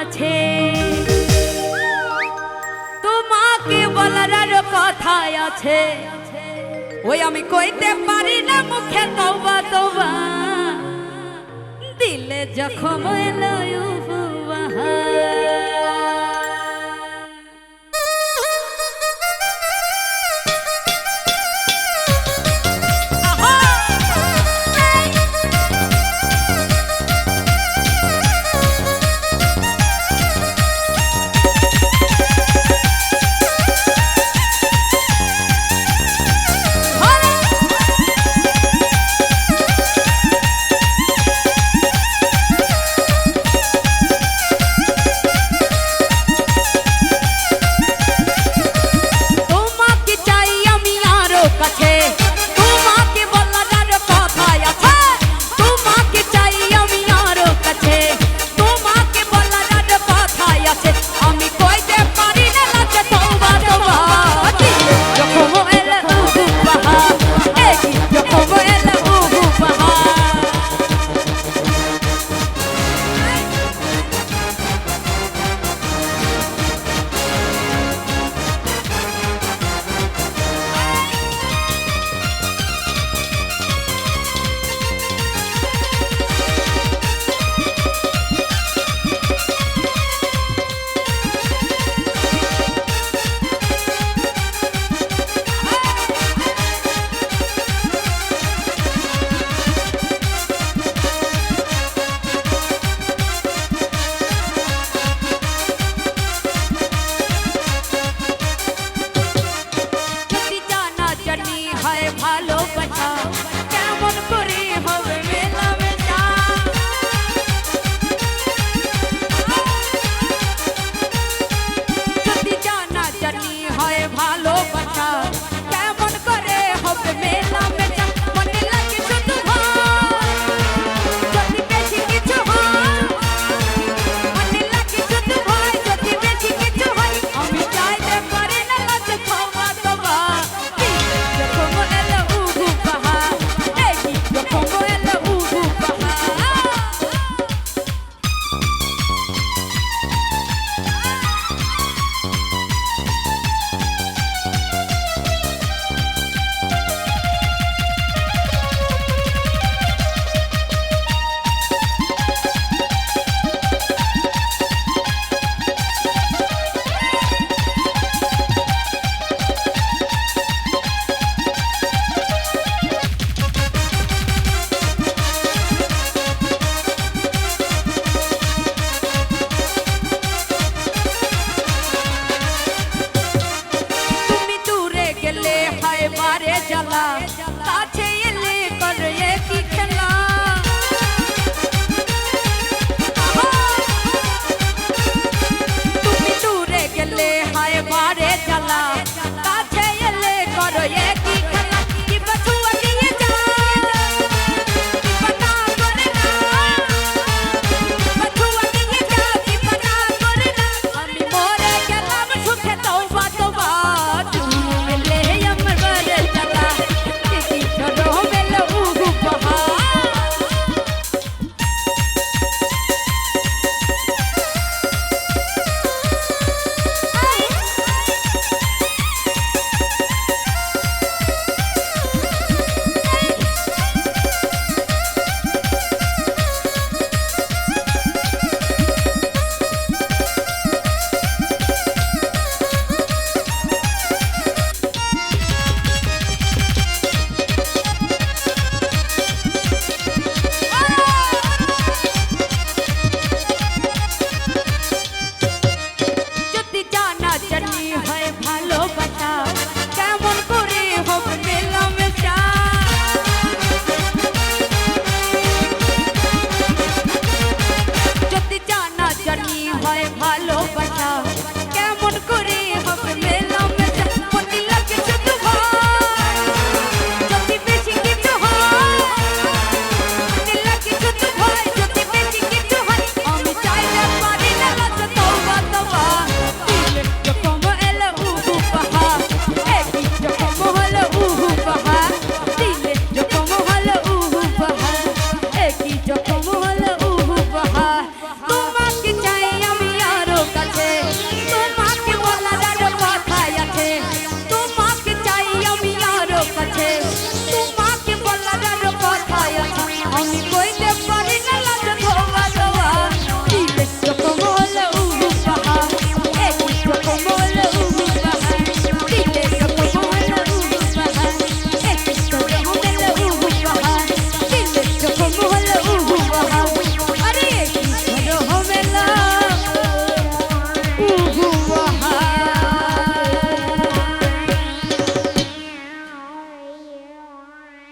আছে। তোমাকে বলার আরও কথায় আছে। ওই আমি কইতে পারি না, মুখে তওবা তওবা। দিলে জখম এলো জানি হয় কথা। কেমন করে হবে মেলামেশা? যদি জানা জানি হয় ভালোবাসা ভালোবাসা। কেমন করে